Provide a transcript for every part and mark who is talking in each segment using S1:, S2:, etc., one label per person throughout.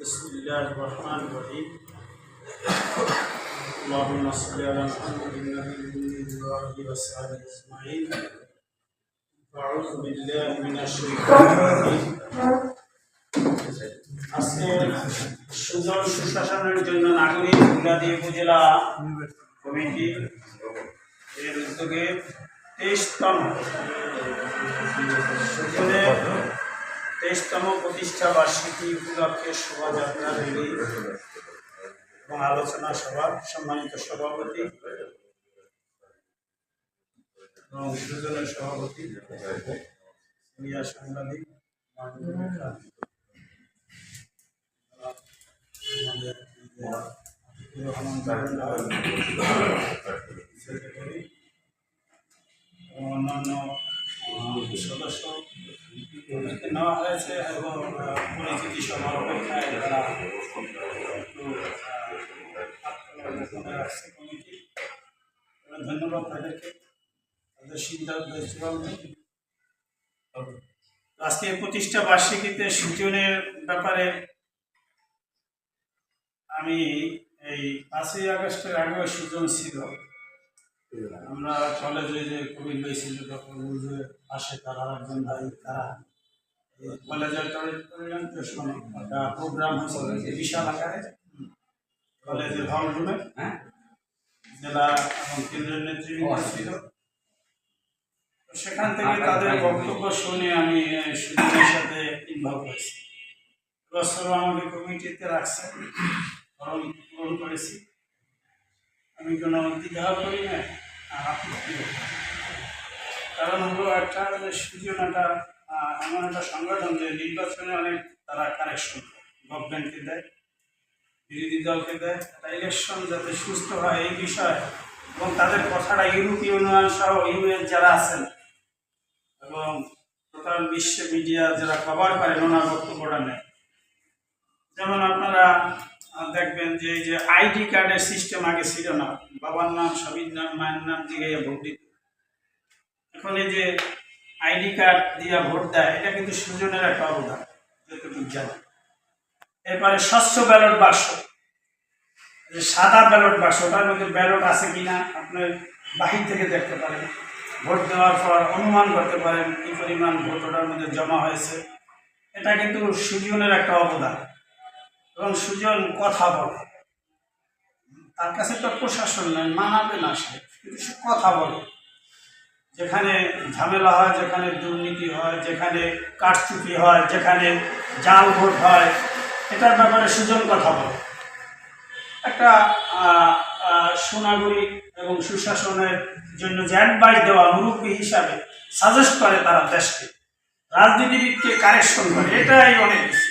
S1: بسم الله الرحمن الرحيم اللهم صل على محمد النبي وآله وصحبه أجمعين أعوذ بالله من الشيطان الرجيم আজকে সুন্দর সুশাসনের জন্য নাগরিক উন্নতি উপজেলা কমিটি এর উদ্যোগে তেইশতম সুজনের তেইশতম প্রতিষ্ঠা বার্ষিকী উপলক্ষে শোভাযাত্রা, র্যালি এবং আলোচনা সভা, সম্মানিত সভাপতি এবং সুজনের সভাপতি, সিনিয়র সাংবাদিক অন্যান্য সদস্য নেওয়া হয়েছে এবং পরিচিতি তারা ধন্যবাদ তাদেরকে তাদের সিদ্ধান্ত আজকে প্রতিষ্ঠা বার্ষিকীতে সূচনের ব্যাপারে আমি এই পাঁচই আগস্টের আগেও সুজন ছিল। আমরা কলেজে যে কবি হয়েছিল তখন বুঝে আসে তারা একজন ভাই, তারা কলেজের একটা প্রোগ্রাম হয়েছিল বিশাল আকারে। কলেজের হল রুমে জেলা এবং কেন্দ্রের নেতৃবৃন্দ ছিল। সেখান থেকে তাদের বক্তব্য শুনে আমি সুজনের সাথে ইনভলভ হয়েছি। এবছরও আমাকে কমিটিতে রাখছে ফর্ম পূরণ করেছি। আমি কোনো দ্বিধা করি না আর কারণ হলো একটা যে সুজন একটা এমন একটা সংগঠন যে নির্বাচনে অনেক তারা কারেকশন গভর্নমেন্টকে দেয়, বিরোধী দলকে দেয়, একটা ইলেকশন যাতে সুস্থ হয় এই বিষয়ে। এবং তাদের কথাটা ইউরোপীয় ইউনিয়ন সহ ইউএস যারা আছেন, এবং টোটাল বিশ্ব মিডিয়া যারা কভার করেন, ওনার বক্তব্যটা নেয় যেমন আপনারা দেখবেন যে এই যে আইডি কার্ডের সিস্টেম আগে ছিল না। বাবার নাম, স্বামীর নাম, মায়ের নাম জিগাইয়া ভোট দিত। এখন এই যে আইডি কার্ড দিয়া ভোট দেয়, এটা কিন্তু সুজনের একটা অবদান, যতটুকু জানি। এরপরে স্বচ্ছ ব্যালট বাক্স। সাদা ব্যালট বাক্স, ওটার মধ্যে ব্যালট আছে কিনা আপনার বাহির থেকে দেখতে পারেন। ভোট দেওয়ার পর অনুমান করতে পারেন কি পরিমাণ ভোট ওটার মধ্যে জমা হয়েছে। এটা কিন্তু সুজনের একটা অবদান এবং সুজন কথা বলে। তার কাছে তো প্রশাসন নেই, মানাবে না সে, কিন্তু সে কথা বলে। যেখানে ঝামেলা হয় যেখানে দুর্নীতি হয় যেখানে কারচুপি হয় যেখানে জাল ভোট হয় এটার ব্যাপারে সুজন কথা বলে। একটা আহ, এবং সুশাসনের জন্য যে অ্যাডভাইস দেওয়া মুরব্বী হিসাবে সাজেস্ট করে তারা দেশকে। রাজনীতিবিদকে কারেকশন করে এটাই অনেক কিছু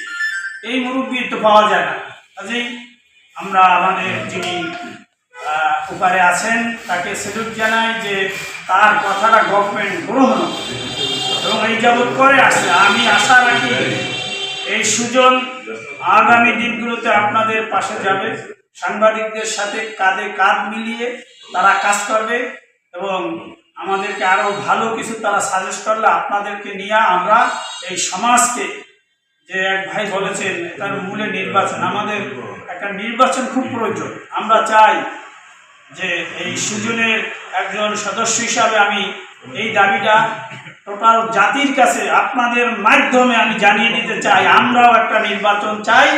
S1: এই মুরব্বী তো পাওয়া যায় না। কাজেই আমরা আমাদের যিনি ওপারে আছেন, তাকে সেলুট জানাই যে তার কথাটা গভর্নমেন্ট গ্রহণ এবং এই যাবৎ করে আসছে। আমি আশা রাখি এই সুজন আগামী দিনগুলোতে আপনাদের পাশে যাবে। সাংবাদিকদের সাথে কাঁধে কাঁধ মিলিয়ে তারা কাজ করবে এবং আমাদেরকে আরও ভালো কিছু তারা সাজেস্ট করলে আপনাদেরকে নিয়ে আমরা এই সমাজকে, যে এক ভাই বলেছেন তার মূলে নির্বাচন। আমাদের একটা নির্বাচন খুব প্রয়োজন। আমরা চাই যে এই সুজনের একজন সদস্য হিসাবে আমি এই দাবিটা টোটাল জাতির কাছে আপনাদের মাধ্যমে আমি জানিয়ে দিতে চাই। আমরাও একটা নির্বাচন চাই।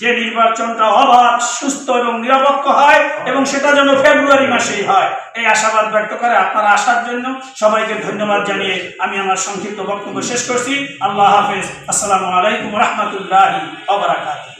S1: যে নির্বাচনটা অবাধ, সুস্থ এবং নিরপেক্ষ হয় এবং সেটা যেন ফেব্রুয়ারি মাসেই হয়। এই আশাবাদ ব্যক্ত করে আপনারা আসার জন্য সবাইকে ধন্যবাদ জানিয়ে আমি আমার সংক্ষিপ্ত বক্তব্য শেষ করছি। আল্লাহ হাফেজ। আসসালামু আলাইকুম রহমতুল্লাহি অবরাকাত